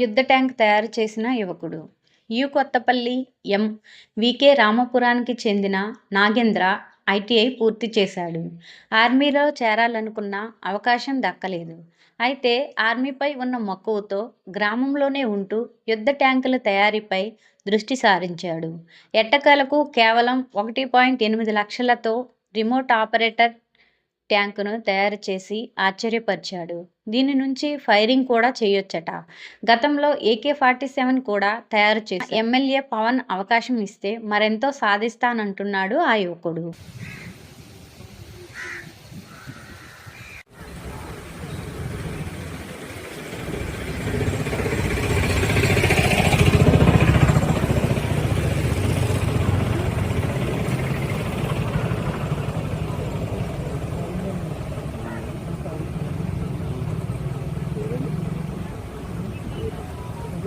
యుద్ధ ట్యాంక్ తయారు చేసిన యువకుడు. U Kottapalli M. వికే రామపురానికి చెందిన నాగేంద్ర ఐటీఐ పూర్తి చేశాడు. ఆర్మీలో చేరాలనుకున్న అవకాశం దక్కలేదు. అయితే ఆర్మీపై ఉన్న మక్కువతో గ్రామంలోనే ఉంటూ యుద్ధ ట్యాంకుల తయారీపై దృష్టి సారించాడు. ఎట్టకలకు కేవలం ఒకటి పాయింట్ ఎనిమిది లక్షలతో రిమోట్ ఆపరేటర్ ట్యాంకును తయారు చేసి ఆశ్చర్యపరిచాడు. దీని నుంచి ఫైరింగ్ కూడా చేయొచ్చట. గతంలో ఏకే ఫార్టీ సెవెన్ కూడా తయారు చేసి ఎమ్మెల్యే పవన్ అవకాశం ఇస్తే మరెంతో సాధిస్తానంటున్నాడు ఆ యువకుడు.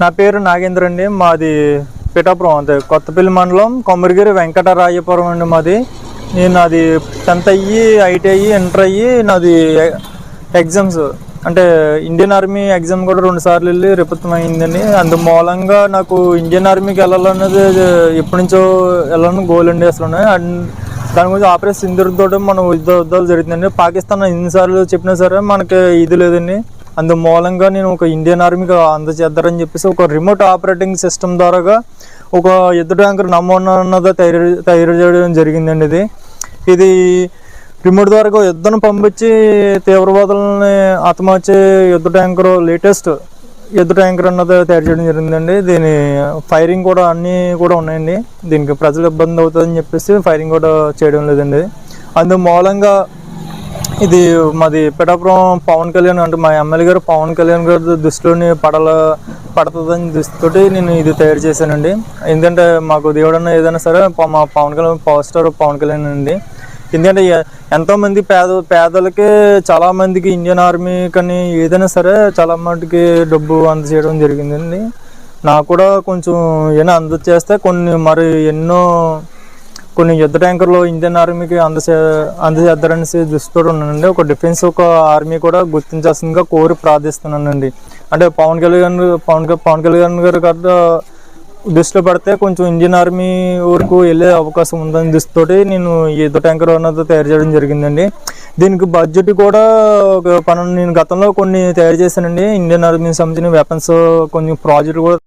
నా పేరు నాగేంద్ర అండి. మాది పిఠాపురం అంతే కొత్తపల్లి మండలం కొమ్మరిగిరి వెంకటరాయపురం అండి మాది. నేను అది టెన్త్ అయ్యి ఐటీఐ ఇంటర్ అయ్యి నాది ఎగ్జామ్స్. అంటే ఇండియన్ ఆర్మీ ఎగ్జామ్ కూడా రెండు సార్లు వెళ్ళి రిపత్తం అయిందండి అందు మూలంగా నాకు ఇండియన్ ఆర్మీకి వెళ్ళాలన్నది ఎప్పటి నుంచో వెళ్ళాలని గోల్ అండి అసలు. అండ్ దాని గురించి ఆపరేషన్ సింధూర్తో మనం యుద్ధ యుద్ధాలు జరుగుతుందండి. పాకిస్తాన్ ఎన్నిసార్లు చెప్పినా సరే మనకి ఇది లేదండి. అందు మూలంగా నేను ఒక ఇండియన్ ఆర్మీకి అందజేద్దారని చెప్పేసి ఒక రిమోట్ ఆపరేటింగ్ సిస్టమ్ ద్వారాగా ఒక యుద్ధ ట్యాంకర్ నమూనా అన్నది తయారు తయారు చేయడం జరిగిందండి ఇది. ఇది రిమోట్ ద్వారా యుద్ధను పంపించి తీవ్రవాదులని హతమార్చే యుద్ధ ట్యాంకర్ లేటెస్ట్ యుద్ధ ట్యాంకర్ అన్నది తయారు చేయడం జరిగిందండి. దీని ఫైరింగ్ కూడా అన్నీ కూడా ఉన్నాయండి. దీనికి ప్రజలు ఇబ్బంది అవుతుందని చెప్పేసి ఫైరింగ్ కూడా చేయడం లేదండి. అందు మూలంగా ఇది మాది పిఠాపురం పవన్ కళ్యాణ్ అంటే మా ఎమ్మెల్యే గారు పవన్ కళ్యాణ్ గారి దృష్టిలోని పడల పడుతుందని దృష్టితోటి నేను ఇది తయారు చేశానండి. ఎందుకంటే మాకు దేవుడన్న ఏదైనా సరే మా పవన్ కళ్యాణ్ పవర్ స్టార్ పవన్ కళ్యాణ్ అండి. ఎందుకంటే ఎంతోమంది పేద పేదలకి చాలామందికి ఇండియన్ ఆర్మీ కానీ ఏదైనా సరే చాలా మటుకి డబ్బు అందజేయడం జరిగిందండి. నాకు కూడా కొంచెం ఏమైనా అందచేస్తే కొన్ని మరి ఎన్నో కొన్ని యుద్ధ ట్యాంకర్లు ఇండియన్ ఆర్మీకి అందచే అందజేద్దారనేసి దృష్టితో ఉన్నానండి. ఒక డిఫెన్స్ ఒక ఆర్మీ కూడా గుర్తించాల్సిందిగా కోరి ప్రార్థిస్తున్నానండి. అంటే పవన్ కళ్యాణ్ పవన్ పవన్ కళ్యాణ్ గారు కదా దృష్టిలో పడితే కొంచెం ఇండియన్ ఆర్మీ వరకు వెళ్ళే అవకాశం ఉందని దృష్టితోటి నేను యుద్ధ ట్యాంకర్ అన్నది తయారు చేయడం జరిగిందండి. దీనికి బడ్జెట్ కూడా ఒక పన్నెండు నేను గతంలో కొన్ని తయారు చేశానండి. ఇండియన్ ఆర్మీ సంబంధించిన వెపన్స్ కొన్ని ప్రాజెక్టులు కూడా